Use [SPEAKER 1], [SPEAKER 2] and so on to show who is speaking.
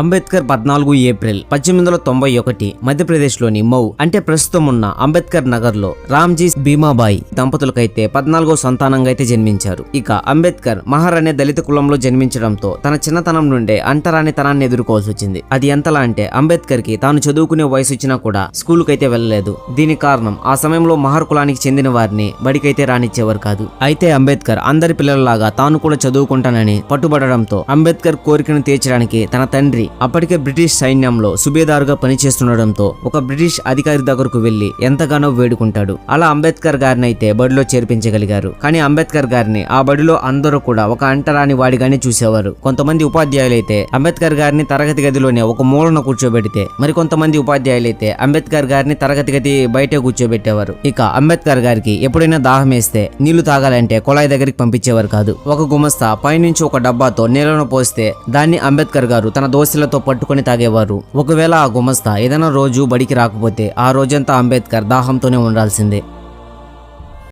[SPEAKER 1] అంబేద్కర్ పద్నాలుగు ఏప్రిల్ పద్దెనిమిది వందల తొంభై ఒకటి మధ్యప్రదేశ్లోని మౌ అంటే ప్రస్తుతం ఉన్న అంబేద్కర్ నగర్లో రామ్జీ భీమాబాయి దంపతులకైతే పద్నాలుగో సంతానంగా అయితే జన్మించారు. ఇక అంబేద్కర్ మహర్ అనే దళిత కులంలో జన్మించడంతో తన చిన్నతనం నుండే అంటరానితనాన్ని ఎదుర్కోవాల్సి వచ్చింది. అది ఎంతలా అంటే అంబేద్కర్కి తాను చదువుకునే వయసు వచ్చినా కూడా స్కూలుకైతే వెళ్ళలేదు. దీని కారణం ఆ సమయంలో మహర్ కులానికి చెందిన వారిని బడికైతే రానిచ్చేవారు కాదు. అయితే అంబేద్కర్ అందరి పిల్లలలాగా తాను కూడా చదువుకుంటానని పట్టుబడడంతో అంబేద్కర్ కోరికను తీర్చడానికి తన తండ్రి అప్పటికే బ్రిటిష్ సైన్యంలో సుబేదారుగా పనిచేస్తుండడంతో ఒక బ్రిటిష్ అధికారి దగ్గరకు వెళ్ళి ఎంతగానో వేడుకుంటాడు. అలా అంబేద్కర్ గారిని అయితే బడిలో చేర్పించగలిగారు. కానీ అంబేద్కర్ గారిని ఆ బడిలో అందరూ కూడా ఒక అంటరాని వాడిగానే చూసేవారు. కొంతమంది ఉపాధ్యాయులైతే అంబేద్కర్ గారిని తరగతి గదిలోనే ఒక మూలన కూర్చోబెడితే మరి కొంతమంది ఉపాధ్యాయులైతే అంబేద్కర్ గారిని తరగతి గది బయటే కూర్చోబెట్టేవారు. ఇక అంబేద్కర్ గారికి ఎప్పుడైనా దాహం వేస్తే నీళ్ళు తాగాలంటే కుళాయి దగ్గరికి పంపించేవారు కాదు. ఒక గుమస్తా పైనుంచి ఒక డబ్బాతో నీళ్ళను పోస్తే దాన్ని అంబేద్కర్ గారు తన దోశ గ్లాసులతో పట్టుకొని తాగేవారు. ఒకవేళ ఆ గుమస్తా ఏదైనా రోజు బడికి రాకపోతే ఆ రోజంతా అంబేద్కర్ దాహంతోనే ఉండాల్సిందే.